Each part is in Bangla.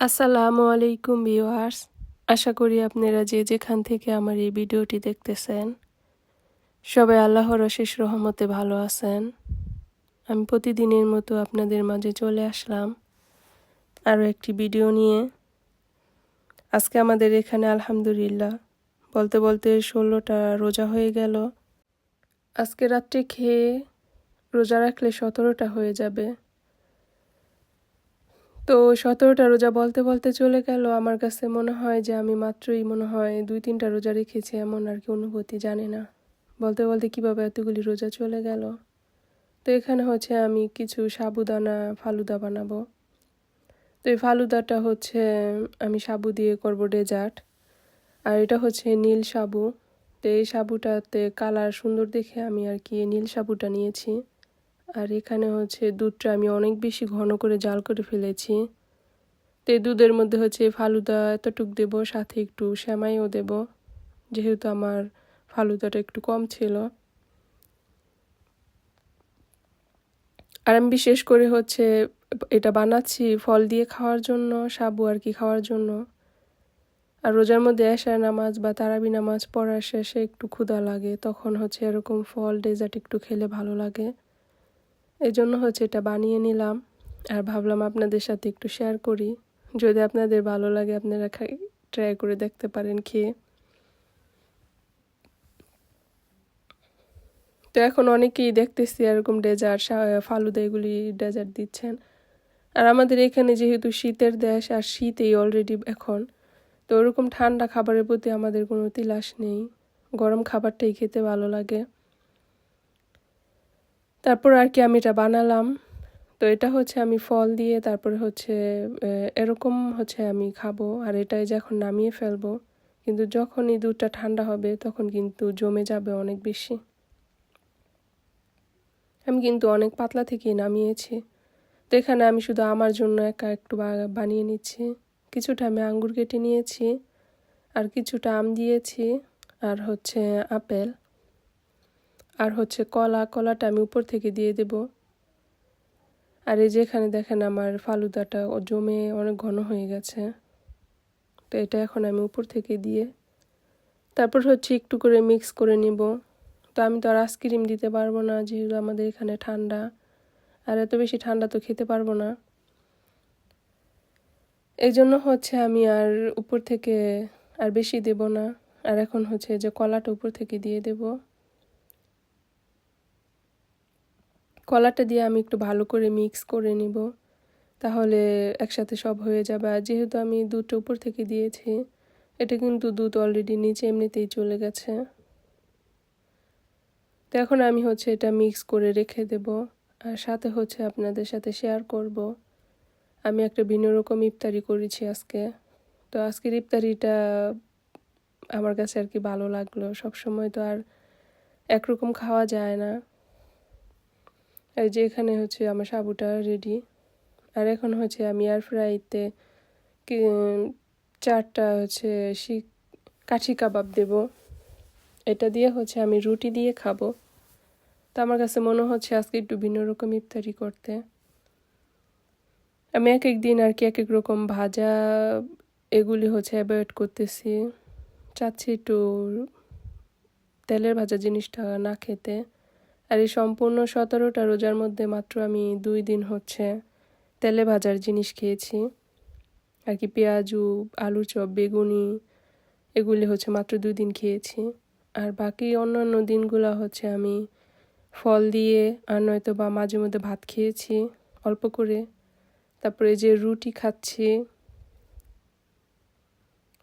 আসসালামু আলাইকুম ভিউয়ার্স। আশা করি আপনারা যে যেখান থেকে আমার এই ভিডিওটি দেখতেছেন, সবাই আল্লাহর অশেষ রহমতে ভালো আছেন। আমি প্রতিদিনের মতো আপনাদের মাঝে চলে আসলাম আরও একটি ভিডিও নিয়ে। আজকে আমাদের এখানে আলহামদুলিল্লাহ বলতে বলতে ষোলোটা রোজা হয়ে গেল। আজকে রাত্রে খেয়ে রোজা রাখলে সতেরোটা হয়ে যাবে। তো সতেরোটা রোজা বলতে বলতে চলে গেল। আমার কাছে মনে হয় যে আমি মাত্রই মনে হয় দুই তিনটা রোজা রেখেছি এমন আর কি অনুভূতি, জানি না। বলতে বলতে কীভাবে এতগুলি রোজা চলে গেল। তো এখানে হচ্ছে আমি কিছু সাবুদানা, ফালুদা বানাবো। তো এই ফালুদাটা হচ্ছে আমি সাবু দিয়ে করব ডেজার্ট। আর এটা হচ্ছে নীল সাবু। তো এই সাবুটাতে কালার সুন্দর দেখে আমি আর কি নীল সাবুটা নিয়েছি। আর এখানে হচ্ছে দুধটা আমি অনেক বেশি ঘন করে জাল করে ফেলেছি। তো এই দুধের মধ্যে হচ্ছে ফালুদা এতটুক দেব, সাথে একটু শ্যামাইও দেব, যেহেতু আমার ফালুদাটা একটু কম ছিল। আর আমি বিশেষ করে হচ্ছে এটা বানাচ্ছি ফল দিয়ে খাওয়ার জন্য, সাবু আর কি খাওয়ার জন্য। আর রোজার মধ্যে এশার নামাজ বা তারাবি নামাজ পড়ার শেষে একটু ক্ষুধা লাগে, তখন হচ্ছে এরকম ফল, ডেজার্ট একটু খেলে ভালো লাগে। এই জন্য হচ্ছে এটা বানিয়ে নিলাম। আর ভাবলাম আপনাদের সাথে একটু শেয়ার করি। যদি আপনাদের ভালো লাগে, আপনারা ট্রাই করে দেখতে পারেন, খেয়ে। তো এখন অনেকেই দেখতেছি এরকম ডেজার্ট ফালুদা এগুলি ডেজার্ট দিচ্ছেন। আর আমাদের এখানে যেহেতু শীতের দেশ, আর শীতেই অলরেডি এখন, তো ওরকম ঠান্ডা খাবারের প্রতি আমাদের কোনো তিলাস নেই। গরম খাবারটাই খেতে ভালো লাগে। তারপর আর কি আমি এটা বানালাম। তো এটা হচ্ছে আমি ফল দিয়ে তারপরে হচ্ছে এরকম হচ্ছে আমি খাব। আর এটাই যখন নামিয়ে ফেলব। কিন্তু যখনই দুধটা ঠান্ডা হবে, তখন কিন্তু জমে যাবে অনেক বেশি। আমি কিন্তু অনেক পাতলা থেকেই নামিয়েছি। তো এখানে আমি শুধু আমার জন্য একা একটু বানিয়ে নিচ্ছি। কিছুটা আমি আঙ্গুর কেটে নিয়েছি। আর কিছুটা আম দিয়েছি। আর হচ্ছে আপেল। আর হচ্ছে কলা, কলাটা আমি উপর থেকে দিয়ে দেব। আর এই যেখানে দেখেন আমার ফালুদাটা ও জমে অনেক ঘন হয়ে গেছে। তো এটা এখন আমি উপর থেকে দিয়ে তারপর হচ্ছে একটু করে মিক্স করে নিব। তো আমি তো আর আইসক্রিম দিতে পারব না, যেহেতু আমাদের এখানে ঠান্ডা। আর এত বেশি ঠান্ডা তো খেতে পারব না। এই জন্য হচ্ছে আমি আর উপর থেকে আর বেশি দেব না। আর এখন হচ্ছে যে কলাটা উপর থেকে দিয়ে দেবো। কলাটা দিয়ে আমি একটু ভালো করে মিক্স করে নিব। তাহলে একসাথে সব হয়ে যাবে। আর যেহেতু আমি দুধটা উপর থেকে দিয়েছি, এটা কিন্তু দুধ অলরেডি নিচে এমনিতেই চলে গেছে। তো এখন আমি হচ্ছে এটা মিক্স করে রেখে দেব। আর সাথে হচ্ছে আপনাদের সাথে শেয়ার করব। আমি একটা ভিন্ন রকম ইফতারি করেছি আজকে। তো আজকের ইফতারিটা আমার কাছে আর কি ভালো লাগল। সব সময় তো আর একরকম খাওয়া যায় না। এই যে এখানে হচ্ছে আমার সাবুটা রেডি আর এখন হচ্ছে আমি এয়ার ফ্রাইতে চারটা হচ্ছে শিক, কাঠি কাবাব দেব। এটা দিয়ে হচ্ছে আমি রুটি দিয়ে খাব। তো আমার কাছে মনে হচ্ছে আজকে একটু ভিন্ন রকম ইফতারি করতে। আমি এক এক দিন আর কি এক এক রকম ভাজা এগুলি হচ্ছে অ্যাভয়েড করতেছি। চাচ্ছি একটু তেলের ভাজা জিনিসটা না খেতে। আর এই সম্পূর্ণ সতেরোটা রোজার মধ্যে মাত্র আমি দুই দিন হচ্ছে তেলে ভাজার জিনিস খেয়েছি। আর কি পেঁয়াজু, আলুর চপ, বেগুনি, এগুলি হচ্ছে মাত্র দুই দিন খেয়েছি। আর বাকি অন্যান্য দিনগুলো হচ্ছে আমি ফল দিয়ে আর নয়তো বা মাঝে মধ্যে ভাত খেয়েছি অল্প করে। তারপরে যে রুটি খাচ্ছি,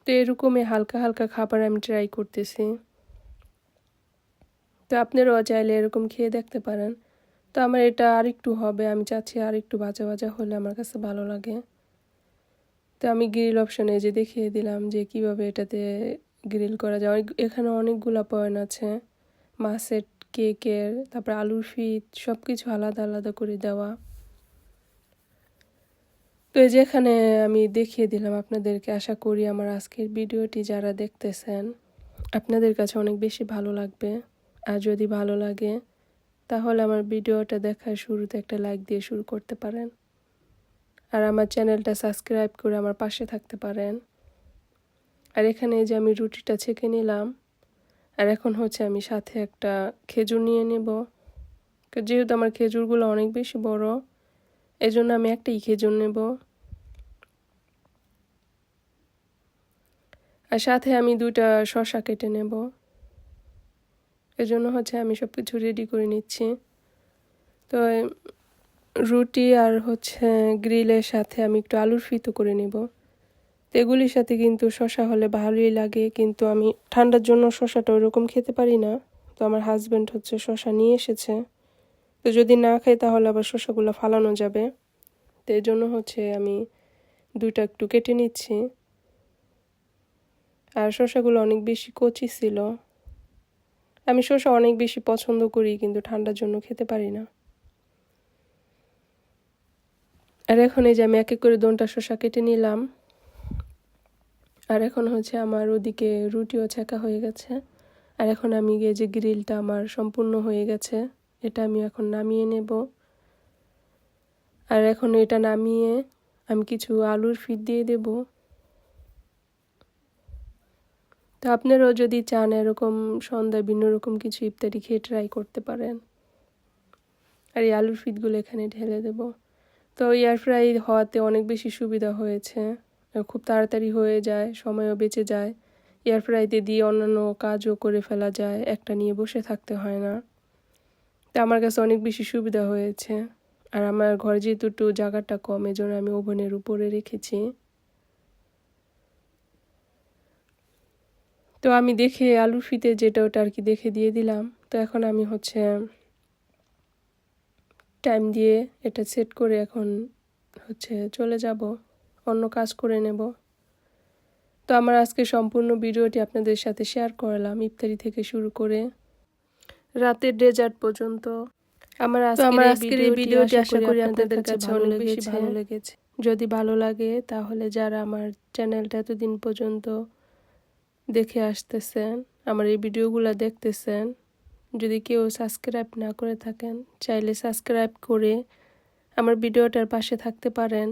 তো এরকমই হালকা হালকা খাবার আমি ট্রাই করতেছি। তো আপনারাও চাইলে এরকম খেয়ে দেখতে পারেন। তো আমার এটা আর একটু হবে, আমি চাচ্ছি আর একটু ভাজা ভাজা হলে আমার কাছে ভালো লাগে। তো আমি গ্রিল অপশানে যে দেখিয়ে দিলাম যে কীভাবে এটাতে গ্রিল করা যায়। এখানে অনেকগুলো পয়েন্ট আছে। মাছের কেকের, তারপর আলুর ফিট সব কিছু আলাদা আলাদা করে দেওয়া। তো এই যেখানে আমি দেখিয়ে দিলাম আপনাদেরকে, আশা করি আমার আজকের ভিডিওটি যারা দেখতেছেন, আপনাদের কাছে অনেক বেশি ভালো লাগবে। আর যদি ভালো লাগে, তাহলে আমার ভিডিওটা দেখার শুরুতে একটা লাইক দিয়ে শুরু করতে পারেন। আর আমার চ্যানেলটা সাবস্ক্রাইব করে আমার পাশে থাকতে পারেন। আর এখানে যে আমি রুটিটা ছেঁকে নিলাম, আর এখন হচ্ছে আমি সাথে একটা খেজুর নিয়ে নেব। যেহেতু আমার খেজুরগুলো অনেক বেশি বড়, এজন্য আমি একটাই খেজুর নেব। আর সাথে আমি দুইটা শশা কেটে নেব। এজন্য হচ্ছে আমি সব কিছু রেডি করে নিচ্ছি। তো, রুটি আর হচ্ছে গ্রিলের সাথে আমি একটু আলুর ফিতো করে নেব। তো এগুলির সাথে কিন্তু শশা হলে ভালোই লাগে, কিন্তু আমি ঠান্ডার জন্য শশাটা ওরকম খেতে পারি না। তো আমার হাজব্যান্ড হচ্ছে শশা নিয়ে এসেছে। তো যদি না খাই তাহলে আবার শশাগুলো ফালানো যাবে। তো এই জন্য হচ্ছে আমি দুইটা একটু কেটে নিচ্ছি। আর শশাগুলো অনেক বেশি কচি ছিল। আমি শসা অনেক বেশি পছন্দ করি, কিন্তু ঠান্ডার জন্য খেতে পারি না। আর এখন এই যে আমি এক এক করে দোনটা শসা কেটে নিলাম। আর এখন হচ্ছে আমার ওদিকে রুটিও ছেঁকা হয়ে গেছে। আর এখন আমি গিয়ে যে গ্রিলটা আমার সম্পূর্ণ হয়ে গেছে, এটা আমি এখন নামিয়ে নেব। আর এখন এটা নামিয়ে আমি কিছু আলুর ফিট দিয়ে দেব। তো আপনারাও যদি চান এরকম সন্ধ্যায় ভিন্ন রকম কিছু ইফতারি খেয়ে ট্রাই করতে পারেন। আর এই আলুর ফিটগুলো এখানে ঢেলে দেব। তো এয়ার ফ্রাই হওয়াতে অনেক বেশি সুবিধা হয়েছে। খুব তাড়াতাড়ি হয়ে যায়, সময়ও বেঁচে যায়। এয়ার ফ্রাইতে দিয়ে অন্যান্য কাজও করে ফেলা যায়, একটা নিয়ে বসে থাকতে হয় না। তো আমার কাছে অনেক বেশি সুবিধা হয়েছে। আর আমার ঘরে যেহেতু একটু জায়গাটা কম, এজন্য আমি ওভেনের উপরে রেখেছি। তো আমি দেখে আলু ফিতে যেটা ওটা আর কি দেখে দিয়ে দিলাম। তো এখন আমি হচ্ছে টাইম দিয়ে এটা সেট করে এখন হচ্ছে চলে যাব অন্য কাজ করে নেব। তো আমার আজকে সম্পূর্ণ ভিডিওটি আপনাদের সাথে শেয়ার করলাম ইফতারি থেকে শুরু করে রাতের ডেজার্ট পর্যন্ত। আমার আমার আজকের এই ভিডিওটি আশা করি আপনাদের কাছে অনেক বেশি ভালো লেগেছে। যদি ভালো লাগে তাহলে যারা আমার চ্যানেলটা এতদিন পর্যন্ত দেখে আসতেছেন, আমার এই ভিডিওগুলো দেখতেছেন। যদি কেউ সাবস্ক্রাইব না করে থাকেন, চাইলে সাবস্ক্রাইব করে আমার ভিডিওটার পাশে থাকতে পারেন।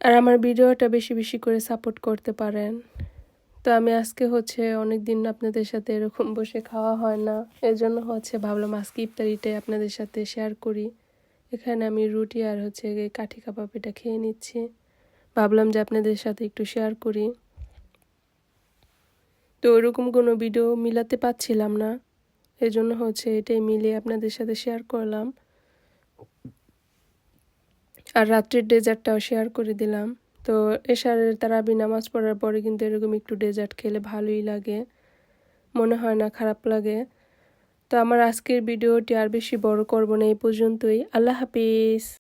আর আমার ভিডিওটা বেশি বেশি করে সাপোর্ট করতে পারেন। তো আমি আজকে হচ্ছে অনেক দিন আপনাদের সাথে এরকম বসে খাওয়া হয় না এর জন্য হচ্ছে ভাবলাম আজকে ইফতারিটাই আপনাদের সাথে শেয়ার করি। এখানে আমি রুটি আর হচ্ছে কাঠি কাবাব এটা খেয়ে নিচ্ছি। ভাবলাম যে আপনাদের সাথে একটু শেয়ার করি। তো ওইরকম কোনো ভিডিও মিলাতে পারছিলাম না। এই জন্য হচ্ছে এটাই মিলে আপনাদের সাথে শেয়ার করলাম। আর রাত্রের ডেজার্টটাও শেয়ার করে দিলাম। তো এশারের তারাবি নামাজ পড়ার পরে কিন্তু এরকম একটু ডেজার্ট খেলে ভালোই লাগে। মনে হয় না, খারাপ লাগে। তো আমার আজকের ভিডিওটি আর বেশি বড় করব না, এই পর্যন্তই। আল্লাহ হাফিজ।